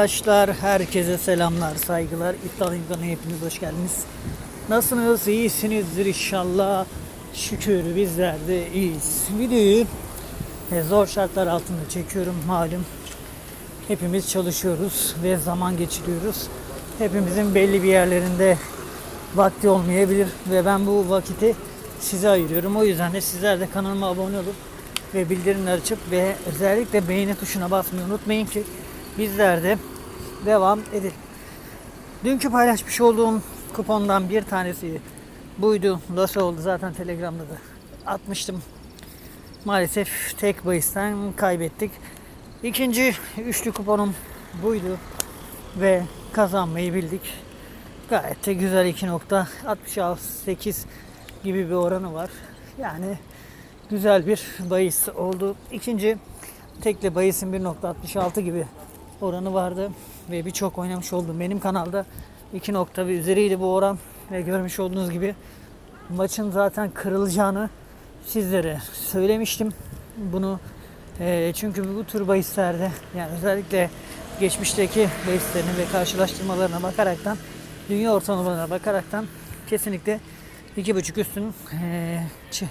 Arkadaşlar herkese selamlar, saygılar. İptal imkanı hepiniz hoş geldiniz. Nasılsınız? İyisinizdir inşallah. Şükür bizler de iyiyiz. Videoyu e, zor şartlar altında çekiyorum malum. Hepimiz çalışıyoruz ve zaman geçiriyoruz. Hepimizin belli bir yerlerinde vakti olmayabilir ve ben bu vakiti size ayırıyorum. O yüzden de sizler de kanalıma abone olup ve bildirimler açıp ve özellikle beğeni tuşuna basmayı unutmayın ki bizler de devam edelim. Dünkü paylaşmış olduğum kupondan bir tanesi buydu. Nasıl oldu zaten Telegram'da da atmıştım. Maalesef tek bahisten kaybettik. İkinci üçlü kuponum buydu ve kazanmayı bildik. Gayet de güzel 2.68 gibi bir oranı var. Yani güzel bir bahis oldu. İkinci tekli bahisin 1.66 gibi oranı vardı ve birçok oynamış oldum. Benim kanalda 2 nokta ve üzeriydi bu oran ve görmüş olduğunuz gibi maçın zaten kırılacağını sizlere söylemiştim. Bunu eee, çünkü bu tür bahislerde yani özellikle geçmişteki bahislerine ve karşılaştırmalarına bakaraktan dünya ortalamalarına bakaraktan kesinlikle 2.5 üstün eee, çi-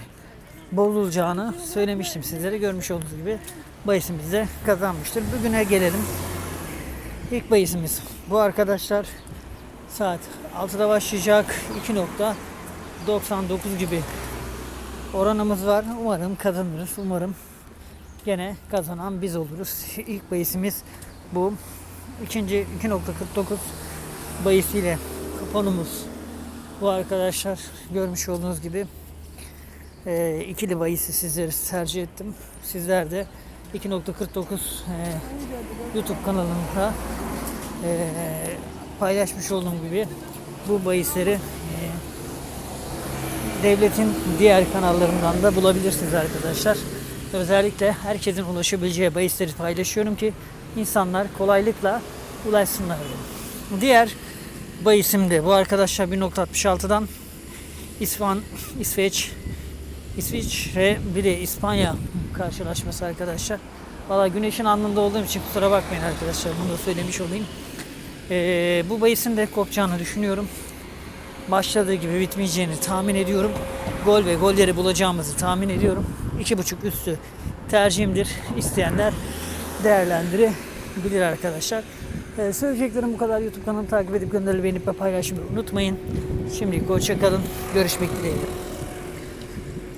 bozulacağını söylemiştim sizlere. Görmüş olduğunuz gibi bahisimiz de kazanmıştır. Bugüne gelelim. İlk bahisimiz bu arkadaşlar. Saat 6'da başlayacak. 2.99 gibi oranımız var. Umarım kazanırız. Umarım gene kazanan biz oluruz. İlk bahisimiz bu. İkinci 2.49 bahisiyle kuponumuz bu arkadaşlar. Görmüş olduğunuz gibi e, ikili bahisi sizlere tercih ettim. Sizler de 2.49 e, YouTube kanalımda e, paylaşmış olduğum gibi bu bahisleri e, devletin diğer kanallarından da bulabilirsiniz arkadaşlar. Özellikle herkesin ulaşabileceği bahisleri paylaşıyorum ki insanlar kolaylıkla ulaşsınlar. Diğer bahisim de bu arkadaşlar 1.66'dan İspan, İsveç, İsviçre bir de İspanya karşılaşması arkadaşlar. Valla güneşin alnında olduğum için kusura bakmayın arkadaşlar bunu da söylemiş olayım. Ee, bu bahisin de kopacağını düşünüyorum. Başladığı gibi bitmeyeceğini tahmin ediyorum. Gol ve golleri bulacağımızı tahmin ediyorum. 2.5 üstü tercihimdir. İsteyenler değerlendirebilir arkadaşlar. Ee, söyleyeceklerim bu kadar. YouTube kanalımı takip edip gönderili beğenip ve paylaşmayı unutmayın. Şimdilik hoşça kalın. Görüşmek dileğiyle.